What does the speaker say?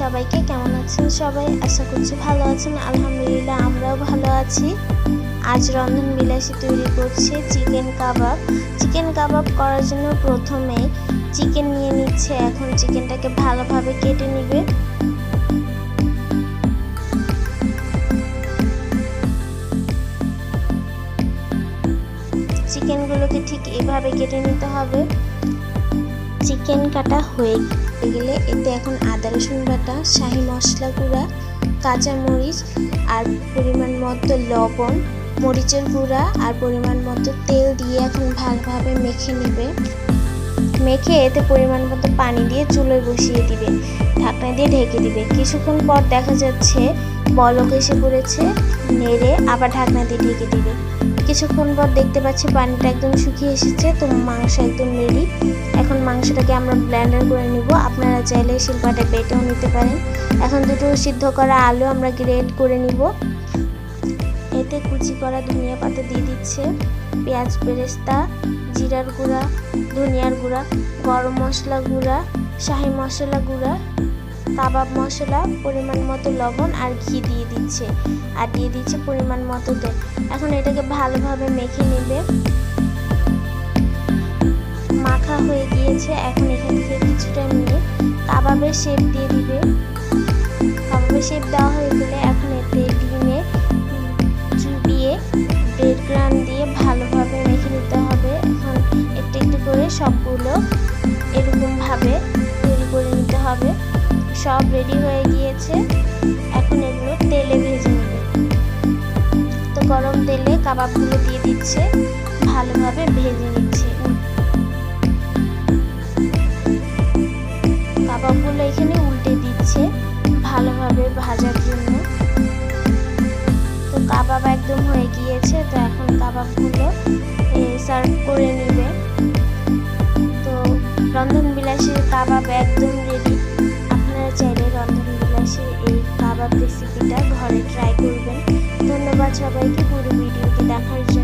সবাইকে কেমন আছেন সবাই? আশা করছি ভালো আছেন। আলহামদুলিল্লাহ আমরাও ভালো আছি। আজ রন্ধন বিলাসী তৈরি করছে চিকেন কাবাব। চিকেন কাবাব করার জন্য প্রথমে চিকেন নিয়ে নিচ্ছে। এখন চিকেনটাকে ভালোভাবে কেটে নিবে। চিকেনগুলোকে ঠিক এভাবে কেটে নিতে হবে। চিকেন কাটা হয়ে গেলে এতে এখন আদা, রসুন বাটা, শাহি মশলা গুঁড়া কাঁচামরিচ আর পরিমাণ মতো লবণ, মরিচের গুঁড়া আর পরিমাণ মতো তেল দিয়ে এখন ভালোভাবে মেখে নেবে। মেখে এতে পরিমাণ মতো পানি দিয়ে চুলোয় বসিয়ে দিবে, ঢাকনা দিয়ে ঢেকে দিবে। কিছুক্ষণ পর দেখা যাচ্ছে বলক এসে পড়েছে, নেড়ে আবার ঢাকনা দিয়ে ঢেকে দিবে। কিছুক্ষণ পর দেখতে পাচ্ছি পানিটা একদম শুকিয়ে এসেছে, তো মাংস একদম রেডি এখন মাংসটাকে আমরা ব্লেন্ডার করে নিব। আপনারা চাইলে শিলপাটে বেটেও নিতে পারেন। এখন দুটো সিদ্ধ করা আলু আমরা গ্রেড করে নিব। এতে কুচি করা ধনিয়া পাতা দিয়ে দিচ্ছে, পেঁয়াজ বেরেস্তা, জিরার গুঁড়া, ধনিয়ার গুঁড়া, গরম মশলা গুঁড়া, শাহি মশলা গুঁড়া কাবাব মশলা, পরিমাণ মতো লবণ আর ঘি দিয়ে দিচ্ছে। আর দিয়ে দিচ্ছে পরিমাণ মতো তেল। এখন এটাকে ভালোভাবে মেখে নেবে। মাখা হয়ে গিয়েছে। এখন এখান থেকে কিছুটা নিয়ে কাবাবের শেপ দিয়ে দিবে। কাবাবের শেপ দেওয়া হয়ে গেলে এখন এতে ডিমে চুবিয়ে ব্রেড ক্রাম দিয়ে ভালোভাবে মেখে নিতে হবে। এখন একটু একটু করে সবগুলো এরকমভাবে সব রেডি হয়ে গিয়েছে। এখন এগুলো তেলে ভেজে নেবে। তো গরম তেলে কাবাবগুলো দিয়ে দিচ্ছে। ভালোভাবে ভেজে নিচ্ছে। কাবাবগুলো এখানে উল্টে দিচ্ছে ভালোভাবে ভাজার জন্য। তো কাবাব একদম হয়ে গিয়েছে, তো এখন কাবাবগুলো সার্ভ করে নেবে। তো রন্ধন বিলাসের কাবাব একদম রেডি কাবাব রেসিপিটা ঘরে ট্রাই করবেন। ধন্যবাদ সবাইকে পুরো ভিডিওটি দেখার জন্য।